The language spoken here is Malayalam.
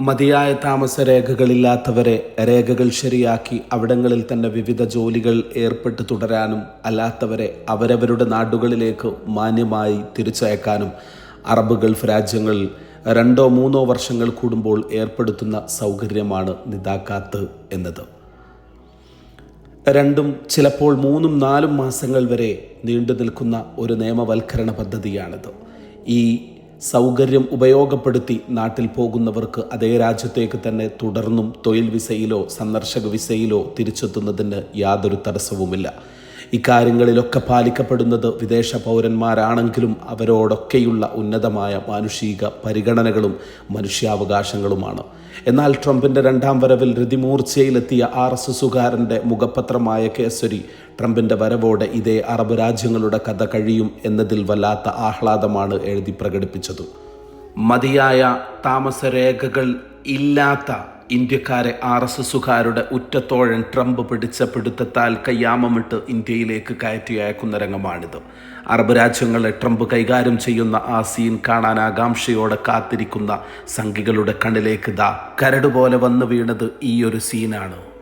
മതിയായ താമസ രേഖകളില്ലാത്തവരെ രേഖകൾ ശരിയാക്കി അവിടങ്ങളിൽ തന്നെ വിവിധ ജോലികൾ ഏർപ്പെട്ട് തുടരാനും അല്ലാത്തവരെ അവരവരുടെ നാടുകളിലേക്ക് മാന്യമായി തിരിച്ചയക്കാനും അറബ് ഗൾഫ് രാജ്യങ്ങളിൽ രണ്ടോ മൂന്നോ വർഷങ്ങൾ കൂടുമ്പോൾ ഏർപ്പെടുത്തുന്ന സൗകര്യമാണ് നിതാക്കാത്ത് എന്നത്. രണ്ടും ചിലപ്പോൾ മൂന്നും നാലും മാസങ്ങൾ വരെ നീണ്ടു നിൽക്കുന്ന ഒരു നിയമവൽക്കരണ പദ്ധതിയാണിത്. ഈ സൗകര്യം ഉപയോഗപ്പെടുത്തി നാട്ടിൽ പോകുന്നവർക്ക് അതേ രാജ്യത്തേക്ക് തന്നെ തുടർന്നും തൊഴിൽ വിസയിലോ സന്ദർശക വിസയിലോ തിരിച്ചെത്തുന്നതിന് യാതൊരു തടസ്സവുമില്ല. ഇക്കാര്യങ്ങളിലൊക്കെ പാലിക്കപ്പെടുന്നത് വിദേശ പൗരന്മാരാണെങ്കിലും അവരോടൊക്കെയുള്ള ഉന്നതമായ മാനുഷിക പരിഗണനകളും മനുഷ്യാവകാശങ്ങളുമാണ്. എന്നാൽ ട്രംപിന്റെ രണ്ടാം വരവിൽ രതിമൂർച്ചയിലെത്തിയ ആർ എസ് എസുകാരന്റെ മുഖപത്രമായ കേസരി ട്രംപിന്റെ വരവോടെ ഇതേ അറബ് രാജ്യങ്ങളുടെ കഥ കഴിയും എന്നതിൽ വല്ലാത്ത ആഹ്ലാദമാണ് എഴുതി പ്രകടിപ്പിച്ചത്. മതിയായ താമസരേഖകൾ ഇല്ലാത്ത ഇന്ത്യക്കാരെ ആർ എസ് എസുകാരുടെ ഉറ്റത്തോഴൻ ട്രംപ് പിടിച്ച പിടുത്തത്താൽ കയ്യാമമിട്ട് ഇന്ത്യയിലേക്ക് കയറ്റി അയക്കുന്ന രംഗമാണിത്. അറബ് രാജ്യങ്ങളെ ട്രംപ് കൈകാര്യം ചെയ്യുന്ന ആ സീൻ കാണാൻ ആകാംക്ഷയോടെ കാത്തിരിക്കുന്ന സംഘികളുടെ കണ്ണിലേക്ക് ദാ കരടുപോലെ വന്നു വീണത് ഈ ഒരു സീനാണ്.